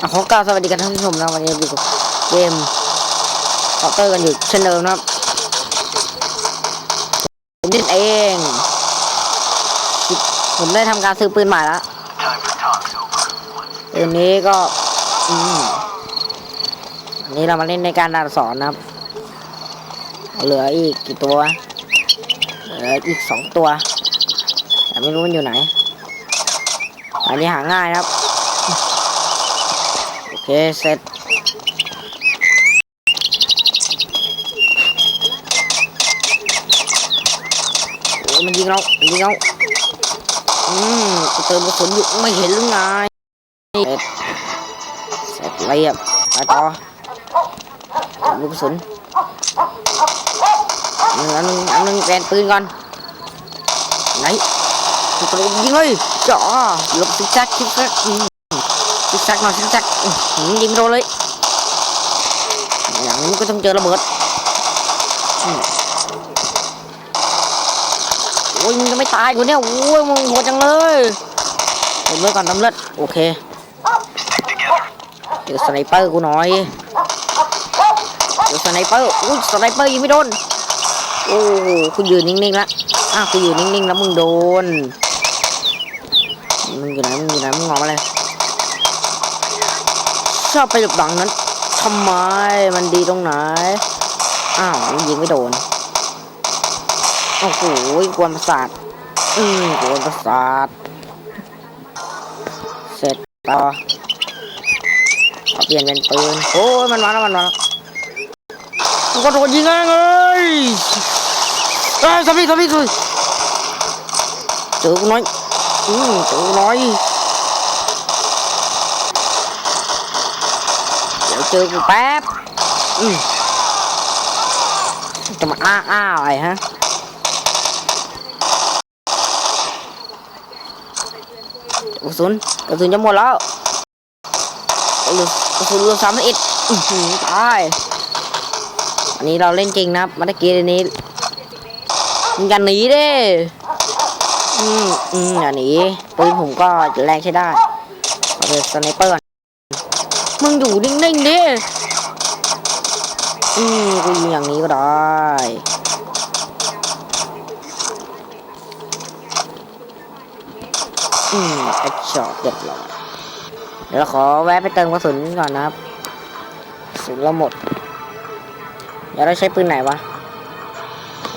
อะขอกล่าวสวัสดีกันท่านผู้ชมนะวันนี้อยู่กับเกมเคาน์เตอร์กันอยู่เช่นเดิมนะครับผมนิดเองผมได้ทำการซื้อปืนใหม่แล้วปืนนี้ก็อืมอันนี้เรามาเล่นในการด่านสอนนะครับ เหลืออีกกี่ตัวเหลืออีกสองตัวแต่ไม่รู้มันอยู่ไหน อันนี้หาง่ายครับ โอเค เสร็จ มันยิงเรามันยิงเราอืมเติมกระสุนอยู่ไม่เห็นหรือไง เสร็จ เสร็จเรียบไปต่อลูกกระสุนอันหนึงอันหนึงแปลนปืนก่อนไหน กูกระโดดยิงเลยจ่อหลบซิกแซกซิกแซกมซิกแซกหน่อยซิกแซกยิงโดนเลยอย่างนี้ก็ต้องเจอระเบิดโอ้ยมึงจะไม่ตายกูเนี่ยโอ้ยมึงโหดจังเลยเติมเลือดก่อนเติมเลือดโอเคเจอสไนเปอร์กูหน่อยเจอสไนเปอร์อุ้ยสไนเปอร์ยิงไม่โดนโอ้กูยืนนิ่งๆละอ้าวกูยืนนิ่งๆแล้วมึงโดน มึงอยู่ไหนมึงอยู่ไหนมึงงอมาเลยชอบไปหลบหลังนั้นทำไมมันดีตรงไหนอ้าวมันยิงไม่โดนโอ้โหกวนประสาทอืมกวนประสาทเสร็จต่อเปลี่ยนเป็นปืนโอ้ยมันมาแล้วมันมาแล้วก็โดนยิงเองเลยเอ้ยสามีสามีสามีเจอกูหน่อย อืมเจอกูหน่อยเดี๋ยวเจอกูแป๊บอืมจะมาอ้าอ้าอะไรฮะกระสุนกระสุนจะหมดแล้วกระสุนกระสุนเหลือสามสิบเอ็ดอื้อหือตายอันนี้เราเล่นจริงนะครับมาตะกี้นี้มึงอย่าหนีเด้ อืมอืมอย่าหนีปืนผมก็แรงใช้ได้เอาเป็นสไนเปอร์ มึงอยู่นิ่งๆดิอืมกูยิงอย่างนี้ก็ได้อืมไอช็อตเรียบร้อยเดี๋ยวเราขอแวะไปเติมกระสุนก่อนนะครับกระสุนเราหมดเดี๋ยวเราใช้ปืนไหนวะ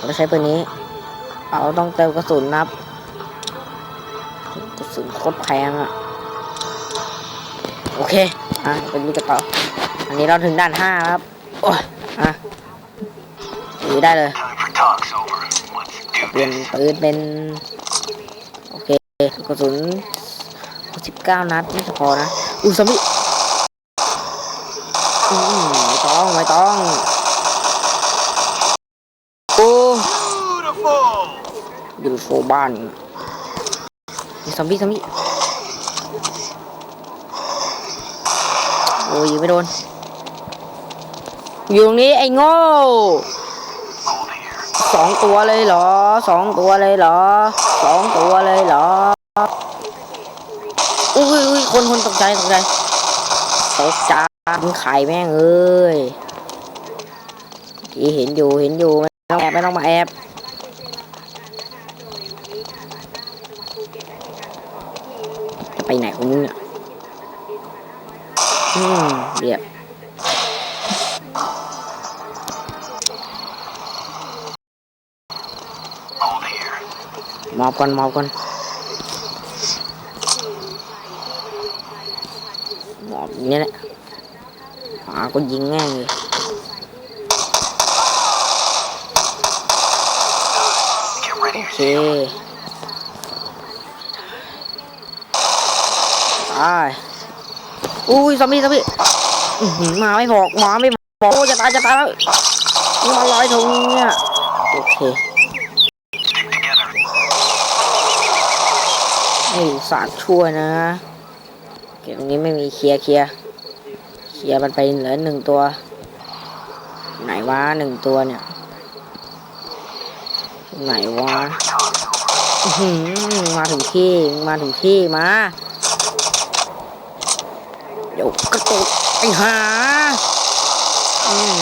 เราใช้ปืนนี้ เอาต้องเติมกระสุนนะครับ โคตรแพงอะโอเค อะเป็นลูกกระเป๋าอันนี้เราถึงด้านห้าครับ โอ้ยอะถือได้เลย เปลี่ยนปืนเป็น โอเคกระสุนสิบเก้านัดไม่พอนะ อุ้ยสมิไม่ต้อง ไม่ต้อง โอ้ยูโฟบ้าน ซอมบี้ซอมบี้โอ้ยยิงไม่โดน อยู่ตรงนี้ไอ้โง่สองตัวเลยเหรอสองตัวเลยเหรอสองตัวเลยเหรออุ้ยอุ้ยคนคนตกใจตกใจตกใจมึงไข่แม่งเอ้ยที่เห็นอยู่เห็นอยู่ไม่ต้องแอบไม่ต้องมาแอบจะไปไหนของมึงเนี่ยอืม เรียบมอบก่อนมอบก่อนมอบอางนี่แหละหาก็ยิงง่งเลยโอเคตายอุ้ยซอมบี้ซอมบี้ มาไม่บอกมาไม่บอกจะตายจะตายแล้วมาลอยตรงนี้เนี่ยโอเคให้สาดช่วยนะเกมนี้ไม่มีเคลียร์เคลียร์เคลียร์มันไปเหลือหนึ่งตัว ไหนวะหนึ่งตัวเนี่ย ไหนวะมาถึงที่มาถึงที่มาเดี๋ยวกระตุก ไปหาอืม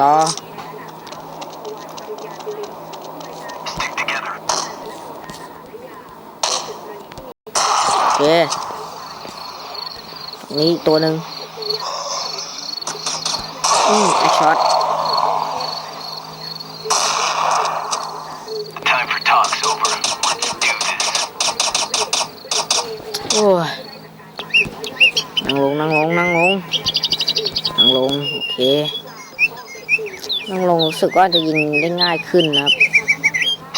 ต่อโอเคตรงนี้อีกตัวหนึ่งอืมไอช็อต Time for talk's over. Let's do this. โอ้ย นั่งลงนั่งลงนั่งลงนั่งลงโอเค นั่งลงรู้สึกว่าจะยิงได้ง่ายขึ้นนะครับ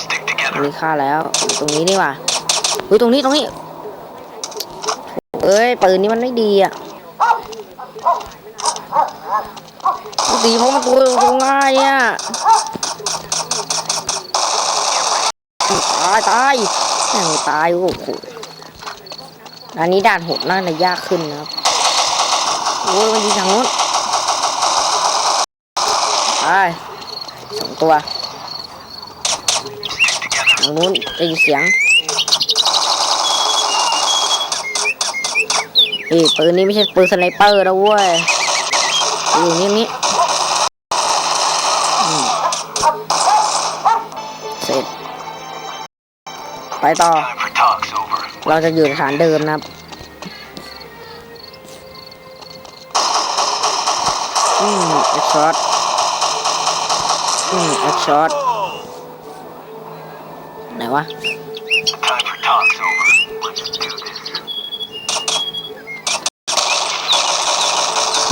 Stick ตรง together. นี้ฆ่าแล้วตรงนี้นี่ว่าอุ้ยตรงนี้ตรงนี้เอ้ยปืนนี้มันไม่ดีอะตีเพราะมันตัวตัวง่ายอะตายตายตายโอ้โห อันนี้ด่านหดน่าจะยากขึ้นนะครับ โอ้ยมันยิงทางนู้นตายสองตัวทางนู้นได้ยินเสียงเอ้ยปืนนี้ไม่ใช่ปืนสไนเปอร์นะเว้ยอยู่นี่นี่เสร็จ ไปต่อ เราจะอยู่ในฐานเดิมนะครับ อืมแอคช็อตอืมแอคช็อตไหนวะ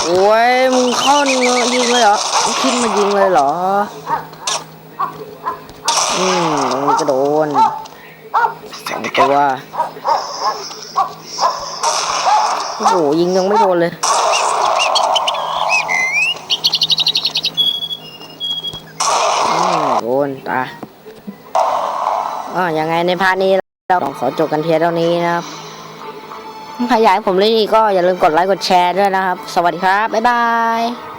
โอ้ยมึงเข้าเงยิงเลยเหรอมึงคิดมายิงเลยเหรอ อืมตรงนี้ก็โดนสองตัว โอ้โหยิงยังไม่โดนเลยโดนตาอ่ายังไงในพาร์ทนี้เราต้องขอจบกันเพียงเท่านี้นะครับถ้าอยากให้ผมเล่นอีกก็อย่าลืมกดไลค์กดแชร์ด้วยนะครับ สวัสดีครับ บ๊ายบาย